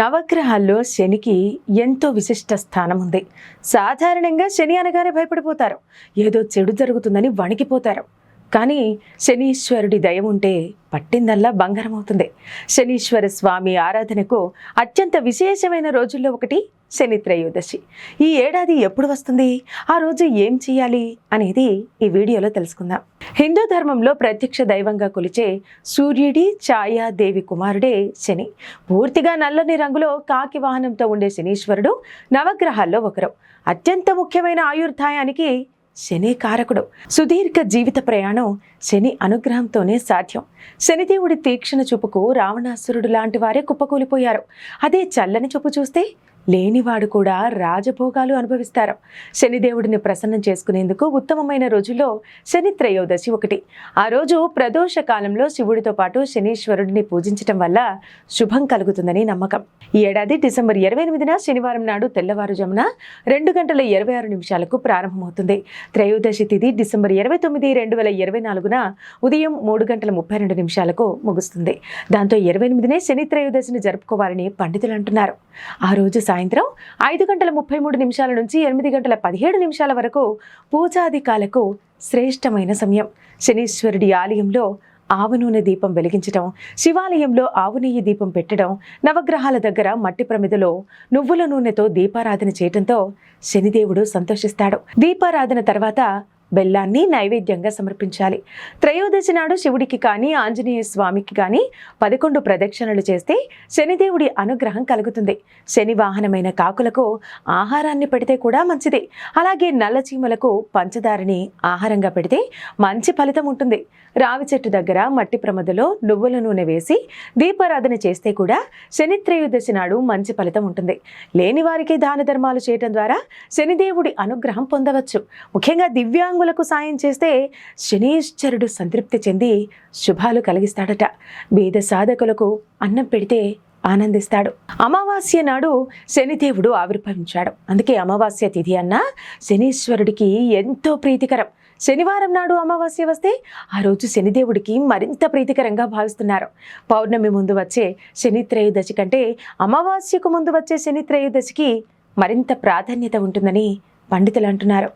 నవగ్రహాల్లో శనికి ఎంతో విశిష్ట స్థానం ఉంది. సాధారణంగా శని అనగానే భయపడిపోతారు. ఏదో చెడు జరుగుతుందని వణికిపోతారు. కానీ శనీశ్వరుడి దయ ఉంటే పట్టిందల్లా బంగారం అవుతుంది శనీశ్వర స్వామి ఆరాధనకు అత్యంత విశేషమైన రోజుల్లో ఒకటి శని త్రయోదశి. ఈ ఏడాది ఎప్పుడు వస్తుంది? ఆ రోజు ఏం చేయాలి? అనేది ఈ వీడియోలో తెలుసుకుందాం. హిందూ ధర్మంలో ప్రత్యక్ష దైవంగా కొలిచే సూర్యుడి ఛాయా దేవి కుమారుడే శని. పూర్తిగా నల్లని రంగులో కాకి వాహనంతో ఉండే శనీశ్వరుడు నవగ్రహాల్లో ఒకరు. అత్యంత ముఖ్యమైన ఆయుర్ధాయానికి శని కారకుడు. సుదీర్ఘ జీవిత ప్రయాణం శని అనుగ్రహంతోనే సాధ్యం. శనిదేవుడి తీక్షణ చూపుకు రావణాసురుడు లాంటి వారే కుప్పకూలిపోయారు. అదే చల్లని చూపు చూస్తే లేనివాడు కూడా రాజభోగాలు అనుభవిస్తారు. శనిదేవుడిని ప్రసన్నం చేసుకునేందుకు ఉత్తమమైన రోజుల్లో శని త్రయోదశి ఒకటి. ఆ రోజు ప్రదోష కాలంలో శివుడితో పాటు శనీశ్వరుడిని పూజించటం వల్ల శుభం కలుగుతుందని నమ్మకం. ఈ ఏడాది డిసెంబర్ ఇరవై ఎనిమిదిన శనివారం నాడు తెల్లవారుజామున రెండు గంటల ఇరవై ఆరు నిమిషాలకు ప్రారంభమవుతుంది. త్రయోదశి తిథి డిసెంబర్ ఇరవై తొమ్మిది రెండు వేల ఇరవై నాలుగున ఉదయం మూడు గంటల ముప్పై రెండు నిమిషాలకు ముగుస్తుంది. దాంతో ఇరవై ఎనిమిదినే శని త్రయోదశిని జరుపుకోవాలని పండితులు అంటున్నారు. ఆ రోజు సాయంత్రం ఐదు గంటల ముప్పై మూడు నిమిషాల నుంచి ఎనిమిది గంటల పదిహేడు నిమిషాల వరకు పూజాదికాలకు శ్రేష్టమైన సమయం. శనీశ్వరుడి ఆలయంలో ఆవు నూనె దీపం వెలిగించడం శివాలయంలో ఆవు నెయ్యి దీపం పెట్టడం నవగ్రహాల దగ్గర మట్టి ప్రమిదలో నువ్వుల నూనెతో దీపారాధన చేయటంతో శనిదేవుడు సంతోషిస్తాడు. దీపారాధన తర్వాత బెల్లాన్ని నైవేద్యంగా సమర్పించాలి. త్రయోదశి నాడు శివుడికి కానీ ఆంజనేయ స్వామికి కానీ పదకొండు ప్రదక్షిణలు చేస్తే శనిదేవుడి అనుగ్రహం కలుగుతుంది. శని వాహనమైన కాకులకు ఆహారాన్ని పెడితే కూడా మంచిది. అలాగే నల్ల చీమలకు పంచదారని ఆహారంగా పెడితే మంచి ఫలితం ఉంటుంది. రావి చెట్టు దగ్గర మట్టి ప్రమదలో నువ్వుల నూనె వేసి దీపారాధన చేస్తే కూడా శని త్రయోదశి నాడు మంచి ఫలితం ఉంటుంది. లేని వారికి దాన ధర్మాలు చేయటం ద్వారా శనిదేవుడి అనుగ్రహం పొందవచ్చు. ముఖ్యంగా దివ్యాంగులకు సాయం చేస్తే శనీశ్వరుడు సంతృప్తి చెంది శుభాలు కలిగిస్తాడట. బీద సాధకులకు అన్నం పెడితే ఆనందిస్తాడు. అమావాస్య నాడు శనిదేవుడు ఆవిర్భవించాడు. అందుకే అమావాస్య తిథి అన్న శనీశ్వరుడికి ఎంతో ప్రీతికరం. శనివారం నాడు అమావాస్య వస్తే ఆ రోజు శనిదేవుడికి మరింత ప్రీతికరంగా భావిస్తున్నారు. పౌర్ణమి ముందు వచ్చే శని త్రయోదశి కంటే అమావాస్యకు ముందు వచ్చే శని త్రయోదశికి మరింత ప్రాధాన్యత ఉంటుందని పండితులు అంటున్నారు.